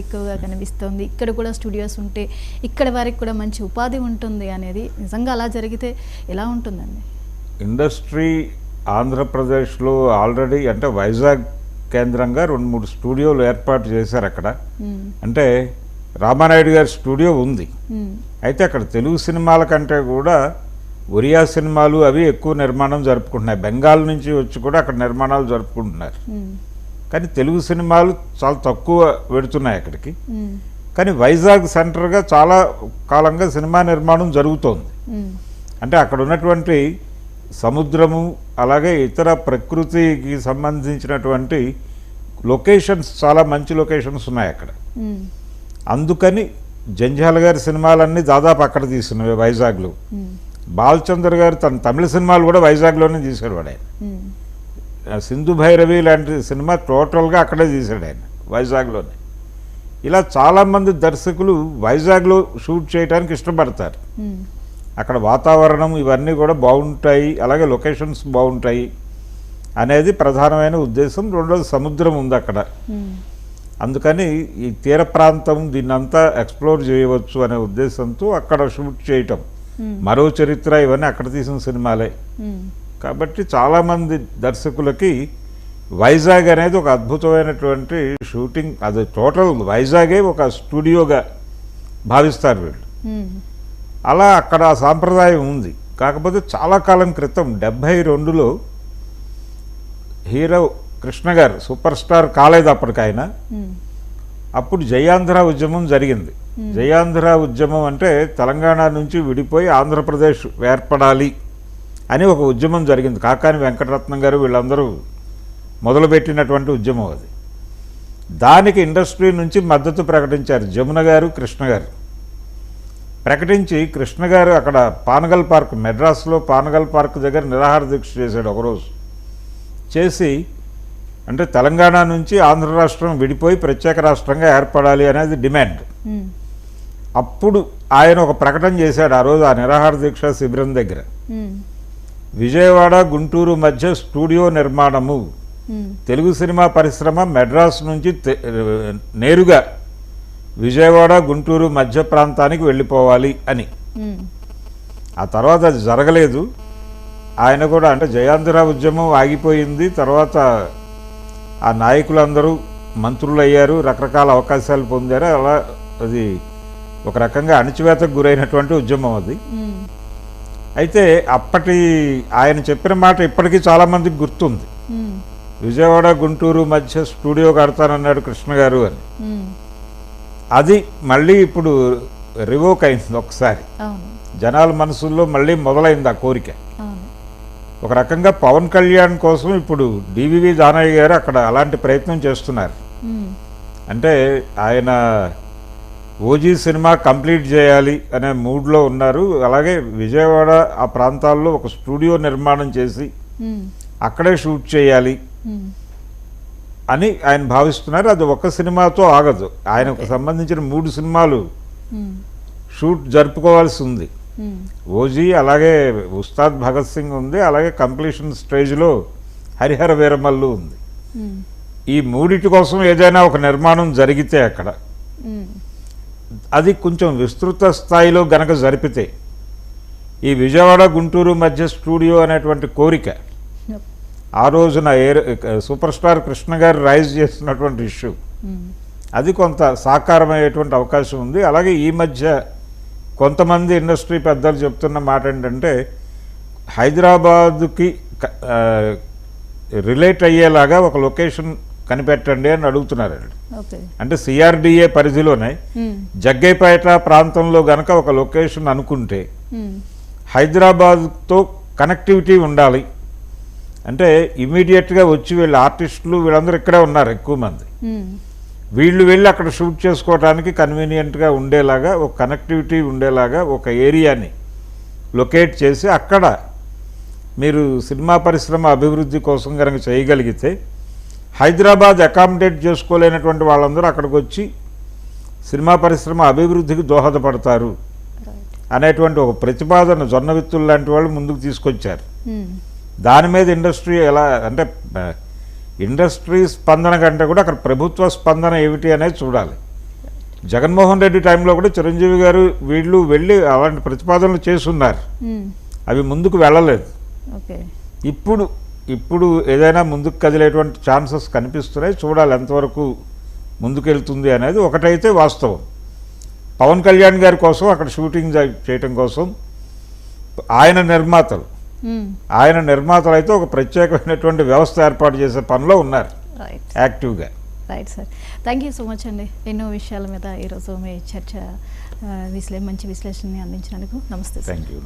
ఎక్కువగా కనిపిస్తుంది ఇక్కడ కూడా స్టూడియోస్ ఉంటే ఇక్కడ వారికి కూడా మంచి ఉపాధి ఉంటుంది అనేది నిజంగా అలా జరిగితే ఎలా ఉంటుందండి ఇండస్ట్రీ ఆంధ్రప్రదేశ్లో ఆల్రెడీ అంటే వైజాగ్ కేంద్రంగా రెండు మూడు స్టూడియోలు ఏర్పాటు చేశారు అక్కడ. అంటే రామానాయుడు గారి స్టూడియో ఉంది. అయితే అక్కడ తెలుగు సినిమాల కంటే కూడా ఒరియా సినిమాలు అవి ఎక్కువ నిర్మాణం జరుపుకుంటున్నాయి బెంగాల్ నుంచి వచ్చి కూడా అక్కడ నిర్మాణాలు జరుపుకుంటున్నారు. కానీ తెలుగు సినిమాలు చాలా తక్కువ పెడుతున్నాయి అక్కడికి. కానీ వైజాగ్ సెంటర్గా చాలా కాలంగా సినిమా నిర్మాణం జరుగుతోంది. అంటే అక్కడ ఉన్నటువంటి సముద్రము అలాగే ఇతర ప్రకృతికి సంబంధించినటువంటి లొకేషన్స్ చాలా మంచి లొకేషన్స్ ఉన్నాయి అక్కడ. అందుకని జంజాల గారి సినిమాలన్నీ దాదాపు అక్కడ తీసినవి వైజాగ్లో. బాలచంద్ర గారు తన తమిళ సినిమాలు కూడా వైజాగ్లోనే తీశాడు వాడు ఆయన సింధు భైరవి లాంటి సినిమా టోటల్గా అక్కడే తీశాడు ఆయన వైజాగ్లోనే ఇలా చాలామంది దర్శకులు వైజాగ్లో షూట్ చేయడానికి ఇష్టపడతారు. అక్కడ వాతావరణం ఇవన్నీ కూడా బాగుంటాయి అలాగే లొకేషన్స్ బాగుంటాయి అనేది ప్రధానమైన ఉద్దేశం రెండోది సముద్రం ఉంది అక్కడ. అందుకని ఈ తీర ప్రాంతం దీన్నంతా ఎక్స్ప్లోర్ చేయవచ్చు అనే ఉద్దేశంతో అక్కడ షూట్ చేయటం. మరో చరిత్ర ఇవన్నీ అక్కడ తీసిన సినిమాలే. కాబట్టి చాలామంది దర్శకులకి వైజాగ్ అనేది ఒక అద్భుతమైనటువంటి షూటింగ్ అది టోటల్ వైజాగే ఒక స్టూడియోగా భావిస్తారు వీళ్ళు. అలా అక్కడ ఆ సాంప్రదాయం ఉంది. కాకపోతే చాలా కాలం క్రితం డెబ్భై రెండులో హీరో కృష్ణ గారు సూపర్ స్టార్ కాలేదు అప్పటికైనా. అప్పుడు జయాంధ్ర ఉద్యమం జరిగింది. జయాంధ్ర ఉద్యమం అంటే తెలంగాణ నుంచి విడిపోయి ఆంధ్రప్రదేశ్ ఏర్పడాలి అని ఒక ఉద్యమం జరిగింది. కాకాని వెంకటరత్నం గారు వీళ్ళందరూ మొదలుపెట్టినటువంటి ఉద్యమం అది. దానికి ఇండస్ట్రీ నుంచి మద్దతు ప్రకటించారు జమున గారు కృష్ణ గారు. ప్రకటించి కృష్ణ గారు అక్కడ పానగల్ పార్క్ మెడ్రాస్లో పానగల్ పార్క్ దగ్గర నిరాహార దీక్ష చేశాడు ఒకరోజు. చేసి అంటే తెలంగాణ నుంచి ఆంధ్ర రాష్ట్రం విడిపోయి ప్రత్యేక రాష్ట్రంగా ఏర్పడాలి అనేది డిమాండ్. అప్పుడు ఆయన ఒక ప్రకటన చేశాడు ఆ రోజు ఆ నిరాహార దీక్ష శిబిరం దగ్గర. విజయవాడ గుంటూరు మధ్య స్టూడియో నిర్మాణము. తెలుగు సినిమా పరిశ్రమ మెడ్రాస్ నుంచి నేరుగా విజయవాడ గుంటూరు మధ్య ప్రాంతానికి వెళ్ళిపోవాలి అని. ఆ తర్వాత అది జరగలేదు ఆయన కూడా అంటే జయాంధ్ర ఉద్యమం ఆగిపోయింది తర్వాత ఆ నాయకులందరూ మంత్రులు అయ్యారు రకరకాల అవకాశాలు పొందారు అలా అది ఒక రకంగా అణచివేతకు గురైనటువంటి ఉద్యమం అది. అయితే అప్పటి ఆయన చెప్పిన మాట ఇప్పటికీ చాలామందికి గుర్తుంది. విజయవాడ గుంటూరు మధ్య స్టూడియో కడతానన్నాడు కృష్ణ గారు అని. అది మళ్ళీ ఇప్పుడు రివోక్ అయింది ఒకసారి. జనాల మనసుల్లో మళ్ళీ మొదలైంది ఆ కోరిక. ఒక రకంగా పవన్ కళ్యాణ్ కోసం ఇప్పుడు డివివి దానయ్య గారు అక్కడ అలాంటి ప్రయత్నం చేస్తున్నారు. అంటే ఆయన ఓజీ సినిమా కంప్లీట్ చేయాలి అనే మూడ్లో ఉన్నారు అలాగే విజయవాడ ఆ ప్రాంతాల్లో ఒక స్టూడియో నిర్మాణం చేసి మ్మ్. అక్కడే షూట్ చేయాలి మ్మ్. అని ఆయన భావిస్తున్నారు అది ఒక సినిమాతో ఆగదు ఆయనకు సంబంధించిన మూడు సినిమాలు మ్మ్. షూట్ జరుపుకోవాల్సి ఉంది. ఓజీ అలాగే ఉస్తాద్ భగత్ సింగ్ ఉంది అలాగే కంప్లీషన్ స్టేజ్లో హరిహర వీరమల్లు ఉంది. ఈ మూడిటి కోసం ఏదైనా ఒక నిర్మాణం జరిగితే అక్కడ. అది కొంచెం విస్తృత స్థాయిలో గనక జరిపితే ఈ విజయవాడ గుంటూరు మధ్య స్టూడియో అనేటువంటి కోరిక ఆ రోజున ఏ సూపర్ స్టార్ కృష్ణ గారు రైజ్ చేసినటువంటి ఇష్యూ. మ్మ్. అది కొంత సాకారమయ్యేటువంటి అవకాశం ఉంది. అలాగే ఈ మధ్య కొంతమంది ఇండస్ట్రీ పెద్దలు చెప్తున్న మాట ఏంటంటే హైదరాబాదుకి రిలేట్ అయ్యేలాగా ఒక లొకేషన్ కనిపెట్టండి అని అడుగుతున్నారు అంటే సిఆర్డిఏ పరిధిలోనే. జగ్గైపేట ప్రాంతంలో గనక ఒక లొకేషన్ అనుకుంటే. హైదరాబాద్తో కనెక్టివిటీ ఉండాలి అంటే ఇమీడియట్గా వచ్చి వీళ్ళ ఆర్టిస్టులు వీళ్ళందరూ ఇక్కడే ఉన్నారు ఎక్కువ మంది. వీళ్ళు వెళ్ళి అక్కడ షూట్ చేసుకోవడానికి కన్వీనియంట్గా ఉండేలాగా ఒక కనెక్టివిటీ ఉండేలాగా ఒక ఏరియాని లొకేట్ చేసి అక్కడ మీరు సినిమా పరిశ్రమ అభివృద్ధి కోసం కనుక చేయగలిగితే హైదరాబాద్ అకామిడేట్ చేసుకోలేనటువంటి వాళ్ళందరూ అక్కడికి వచ్చి సినిమా పరిశ్రమ అభివృద్ధికి దోహదపడతారు అనేటువంటి ఒక ప్రతిపాదన జొన్న విత్తులు లాంటి వాళ్ళు ముందుకు తీసుకొచ్చారు. మ్మ్. దాని మీద ఇండస్ట్రీ ఎలా అంటే ఇండస్ట్రీ స్పందన కంటే కూడా అక్కడ ప్రభుత్వ స్పందన ఏమిటి అనేది చూడాలి. జగన్మోహన్ రెడ్డి టైంలో కూడా చిరంజీవి గారు వీళ్ళు వెళ్ళి అలాంటి ప్రతిపాదనలు చేస్తున్నారు. మ్మ్. అవి ముందుకు వెళ్ళలేదు. ఇప్పుడు ఇప్పుడు ఏదైనా ముందుకు కదిలేటువంటి ఛాన్సెస్ కనిపిస్తున్నాయి చూడాలి ఎంతవరకు ముందుకెళ్తుంది అనేది ఒకటైతే వాస్తవం. పవన్ కళ్యాణ్ గారి కోసం అక్కడ షూటింగ్ చేయటం కోసం ఆయన నిర్మాతలు. ఆయన నిర్మాతలు అయితే ఒక ప్రత్యేకమైనటువంటి వ్యవస్థ ఏర్పాటు చేసే పనిలో ఉన్నారు. రైట్ యాక్టివ్గా. Right sir thank you so much అండి. ఎన్నో విషయాల మీద ఈరోజు మీ చర్చ విశ్లే మంచి విశ్లేషణని అందించినందుకు నమస్తే థ్యాంక్ యూ